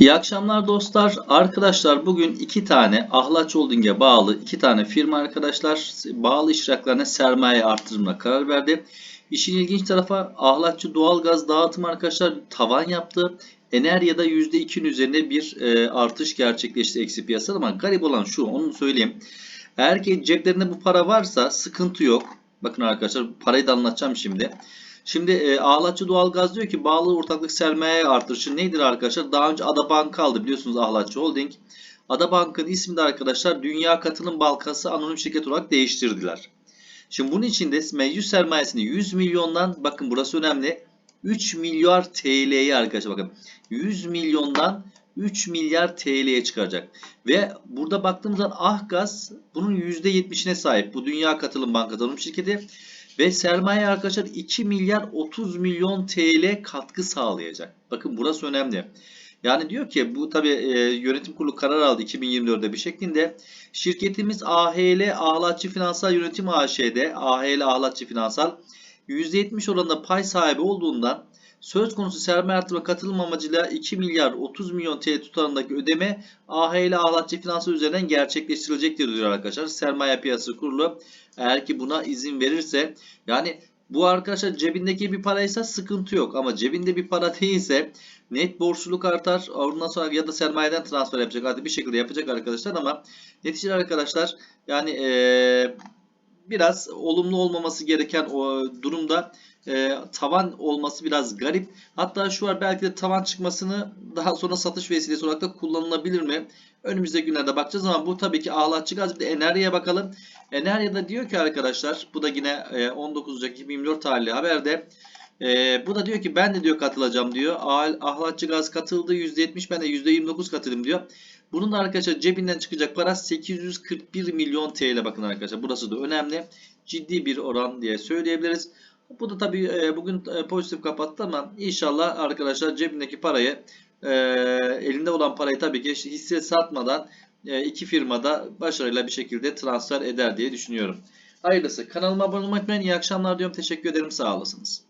İyi akşamlar dostlar. Arkadaşlar bugün iki tane Ahlaç Holding'e bağlı iki tane firma arkadaşlar bağlı iştiraklarına sermaye artırımına karar verdi. İşin ilginç tarafı Ahlatçı Doğalgaz Dağıtım arkadaşlar tavan yaptı. Enerya'da %2'nin üzerinde bir e, artış gerçekleşti eksi piyasada ama garip olan şu onu söyleyeyim. Eğer ki ceplerinde bu para varsa sıkıntı yok. Bakın arkadaşlar parayı da anlatacağım şimdi. Şimdi e, Ahlatçı Doğalgaz diyor ki bağlı ortaklık sermaye artışı nedir arkadaşlar? Daha önce Ada Bank aldı biliyorsunuz Ahlatçı Holding. Ada Bank'ın ismi de arkadaşlar Dünya Katılım Bankası anonim şirket olarak değiştirdiler. Şimdi bunun için de mevcut sermayesini 100 milyondan bakın burası önemli. 3 milyar TL'ye arkadaşlar bakın. 100 milyondan 3 milyar TL'ye çıkaracak. Ve burada baktığımız zaman Ahgaz bunun %70'ine sahip. Bu Dünya Katılım Bankası anonim şirketi. Ve sermaye arkadaşlar 2 milyar 30 milyon TL katkı sağlayacak. Bakın burası önemli. Yani diyor ki bu tabi yönetim kurulu karar aldı 2024'de bir şeklinde. Şirketimiz AHL Ahlatçı Finansal Yönetim AŞ'de AHL Ahlatçı Finansal %70 oranında pay sahibi olduğundan söz konusu sermaye artırma katılım amacıyla 2 milyar 30 milyon TL tutarındaki ödeme AHL Ahlatçı Finansal üzerinden gerçekleştirilecektir diyor arkadaşlar. Sermaye Piyasası Kurulu eğer ki buna izin verirse yani bu arkadaşlar cebindeki bir paraysa sıkıntı yok ama cebinde bir para değilse net borçluluk artar. Ondan sonra ya da sermayeden transfer yapacak artık bir şekilde yapacak arkadaşlar ama neticede arkadaşlar yani ee, biraz olumlu olmaması gereken o durumda e, tavan olması biraz garip. Hatta şu var belki de tavan çıkmasını daha sonra satış vesilesi olarak da kullanılabilir mi? Önümüzdeki günlerde bakacağız ama bu tabii ki ağlatçı gaz. Bir de Enerya'ya bakalım. Enerya'da diyor ki arkadaşlar bu da yine e, 19 Ocak 2024 tarihli haberde. E, bu da diyor ki ben de diyor katılacağım diyor. Ah- Ahlatçı gaz katıldı %70 ben de %29 katıldım diyor. Bunun da arkadaşlar cebinden çıkacak para 841 milyon TL bakın arkadaşlar. Burası da önemli. Ciddi bir oran diye söyleyebiliriz. Bu da tabii e, bugün e, pozitif kapattı ama inşallah arkadaşlar cebindeki parayı e, elinde olan parayı tabii ki hisse satmadan iki firmada başarıyla bir şekilde transfer eder diye düşünüyorum. Hayırlısı. Kanalıma abone olmayı unutmayın. İyi akşamlar diyorum. Teşekkür ederim. Sağ olasınız.